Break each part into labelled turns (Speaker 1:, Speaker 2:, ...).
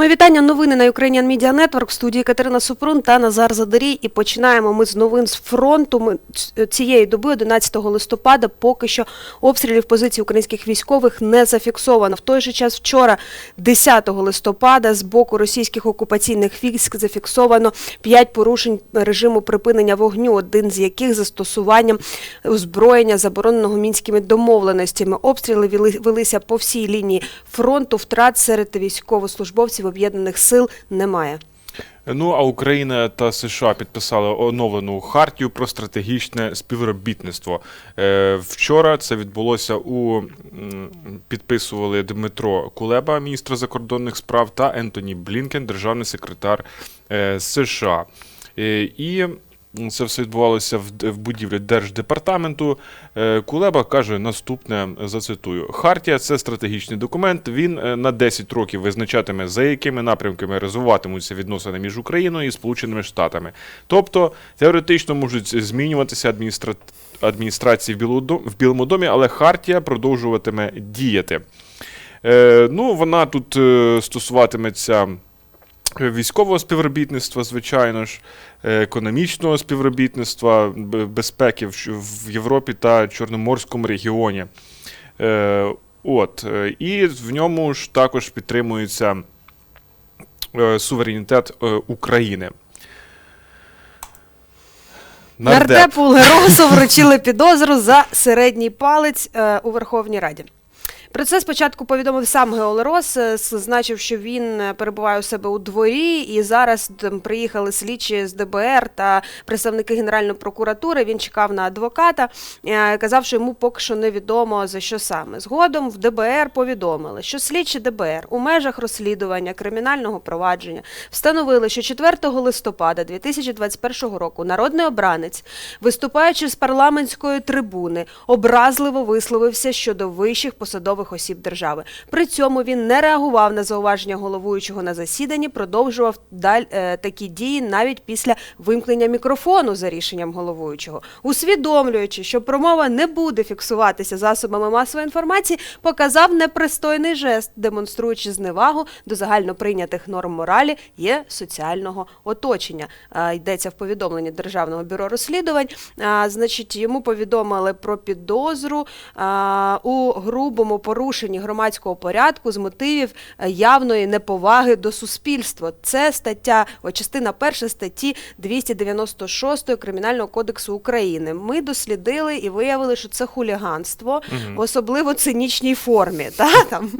Speaker 1: Ми вітання новини на Ukrainian Media Network в студії Катерина Супрун та Назар Задарій. І починаємо ми з новин з фронту. Ми цієї доби, 11 листопада, поки що обстрілів позицій українських військових не зафіксовано. В той же час вчора, 10 листопада, з боку російських окупаційних військ зафіксовано 5 порушень режиму припинення вогню, один з яких застосуванням озброєння, забороненого мінськими домовленостями. Обстріли вели- велися по всій лінії фронту. Втрат серед військовослужбовців об'єднаних сил немає.
Speaker 2: Ну а Україна та США підписали оновлену хартію про стратегічне співробітництво. Е, Вчора це відбулося у підписували Дмитро Кулеба, міністр закордонних справ, та Ентоні Блінкен, державний секретар е, США. Е, І це все відбувалося в, будівлі Держдепартаменту. Е, Кулеба каже наступне, зацитую: Хартія це стратегічний документ. Він е, на 10 років визначатиме, за якими напрямками розвиватимуться відносини між Україною і Сполученими Штатами. Тобто теоретично можуть змінюватися адміністра... адміністрації в Білому домі, але Хартія продовжуватиме діяти. Е, ну, вона тут е, стосуватиметься військового співробітництва, звичайно ж, е, економічного співробітництва, безпеки в, Європі та Чорноморському регіоні. Е, От, е, і в ньому ж також підтримується суверенітет України.
Speaker 1: Нардепу Леросу вручили підозру за середній палець у Верховній Раді. Про це спочатку повідомив сам Геолерос, е, зазначив, що він е, перебуває у себе у дворі, і зараз приїхали слідчі з ДБР та представники Генеральної прокуратури. Він чекав на адвоката, е, казав, що йому поки що невідомо за що саме. Згодом в ДБР повідомили, що слідчі ДБР у межах розслідування кримінального провадження встановили, що 4 листопада 2021 року народний обранець, виступаючи з парламентської трибуни, образливо висловився щодо вищих посадових осіб держави. При цьому він не реагував на зауваження головуючого на засіданні, продовжував даль, е, такі дії навіть після вимкнення мікрофону за рішенням головуючого, усвідомлюючи, що промова не буде фіксуватися засобами масової інформації, показав непристойний жест, демонструючи зневагу до загальноприйнятих норм моралі є соціального оточення. А, йдеться в повідомленні Державного бюро розслідувань. А, значить, йому повідомили про підозру а, у грубому порушенні громадського порядку з мотивів е, явної неповаги до суспільства. Це стаття, о, частина перша статті 296 Кримінального кодексу України. Ми дослідили і виявили, що це хуліганство, в особливо цинічній формі. Та, там.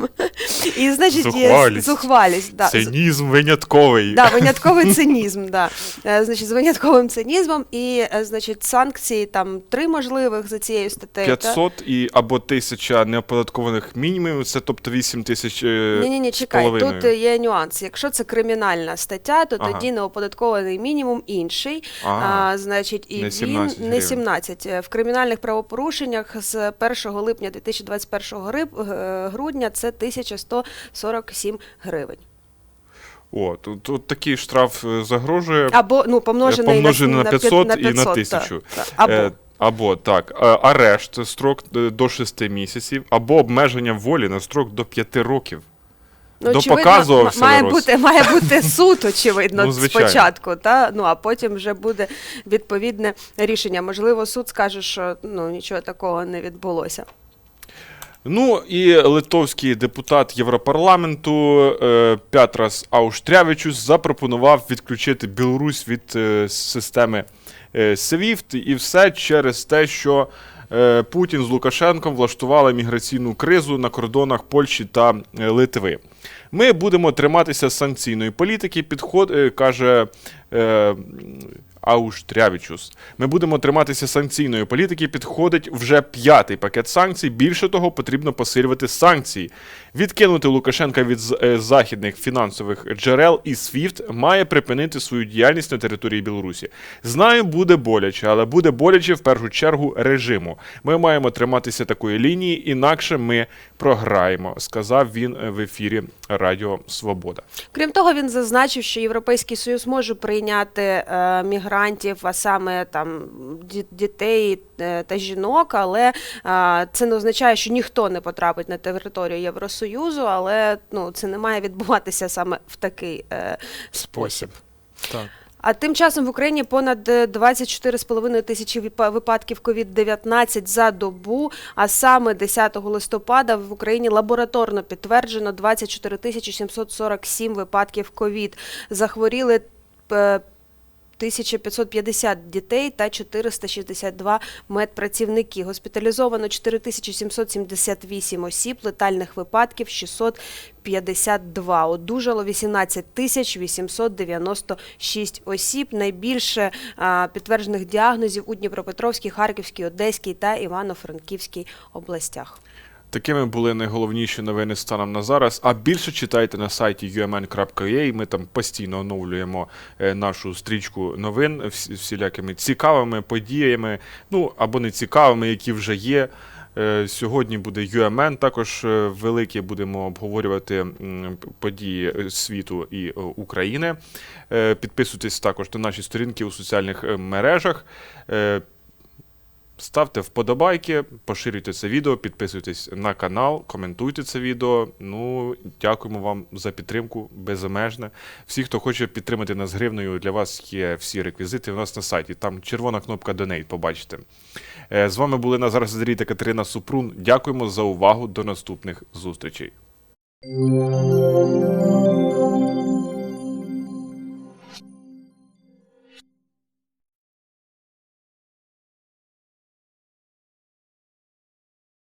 Speaker 1: І, значить, є
Speaker 2: Зухвалість.
Speaker 1: зухвалість. Да.
Speaker 2: Цинізм винятковий.
Speaker 1: Да, винятковий цинізм, да. Е, Значить, з винятковим цинізмом і, е, значить, санкції там три можливих за цією статтею.
Speaker 2: 500 і або 1000 неоподаткованих мінімумів, це тобто 8 тисяч
Speaker 1: Ні, ні, ні, чекай, тут є нюанс. Якщо це кримінальна стаття, то
Speaker 2: Ага.
Speaker 1: тоді неоподаткований мінімум інший.
Speaker 2: Ага.
Speaker 1: А, значить, і
Speaker 2: Не
Speaker 1: він не
Speaker 2: гривень.
Speaker 1: 17. Е, В кримінальних правопорушеннях з 1 липня 2021 гриб- е, грудня це 1147 гривень.
Speaker 2: О, тут, тут такий штраф е, загрожує.
Speaker 1: Або ну помножений,
Speaker 2: Помножений на
Speaker 1: п'ят-
Speaker 2: 500 і на
Speaker 1: 500,
Speaker 2: 1000.
Speaker 1: так, так. Або.
Speaker 2: Або так, е, арешт строк е, до 6 місяців, або обмеження волі на строк до 5 років.
Speaker 1: Ну,
Speaker 2: До
Speaker 1: м- має бути, має бути суд, очевидно,
Speaker 2: Ну,
Speaker 1: спочатку, та? ну, а потім вже буде відповідне рішення. Можливо, суд скаже, що ну, нічого такого не відбулося.
Speaker 2: Ну і литовський депутат Європарламенту е, Пятрас Ауштрявичус запропонував відключити Білорусь від е, системи е, SWIFT і все через те, що е, Путін з Лукашенком влаштували міграційну кризу на кордонах Польщі та е, Литви. Ми будемо триматися санкційної політики, підход, е, каже е, Ауштрявічус. Ми будемо триматися санкційної політики. Підходить вже п'ятий пакет санкцій. Більше того, потрібно посилювати санкції. Відкинути Лукашенка від е, західних фінансових джерел і SWIFT має припинити свою діяльність на території Білорусі. Знаю, буде боляче, але буде боляче в першу чергу режиму. Ми маємо триматися такої лінії, інакше ми програємо, сказав він е, в ефірі Радіо Свобода.
Speaker 1: Крім того, він зазначив, що Європейський Союз може прийняти е, мігрантів мігрантів, а саме там дітей е, та жінок. Але а, це не означає, що ніхто не потрапить на територію Євросоюзу, але ну це не має відбуватися саме в такий е, спосіб.
Speaker 2: Так.
Speaker 1: А тим часом в Україні понад е, 24,5 тисячі випа- випадків COVID-19 за добу. А саме 10 листопада в Україні лабораторно підтверджено 24 тисячі 747 випадків COVID. Захворіли е, 1550 дітей та 462 медпрацівники. Госпіталізовано 4778 осіб, летальних випадків 652. Одужало 18 тисяч 896 осіб. Найбільше підтверджених діагнозів у Дніпропетровській, Харківській, Одеській та Івано-Франківській областях.
Speaker 2: Такими були найголовніші новини станом на зараз. А більше читайте на сайті umn.ua. Ми там постійно оновлюємо е, нашу стрічку новин всі- всілякими цікавими подіями, ну або не цікавими, які вже є. Е, Сьогодні буде UMN, також е, велике будемо обговорювати події світу і України. Підписуйтесь також на наші сторінки у соціальних мережах. Ставте вподобайки, поширюйте це відео, підписуйтесь на канал, коментуйте це відео. Ну, дякуємо вам за підтримку безмежне. Всі, хто хоче підтримати нас гривною, для вас є всі реквізити у нас на сайті. Там червона кнопка Donate, побачите. Е, З вами були Назар Задрій та Катерина Супрун. Дякуємо за увагу. До наступних зустрічей.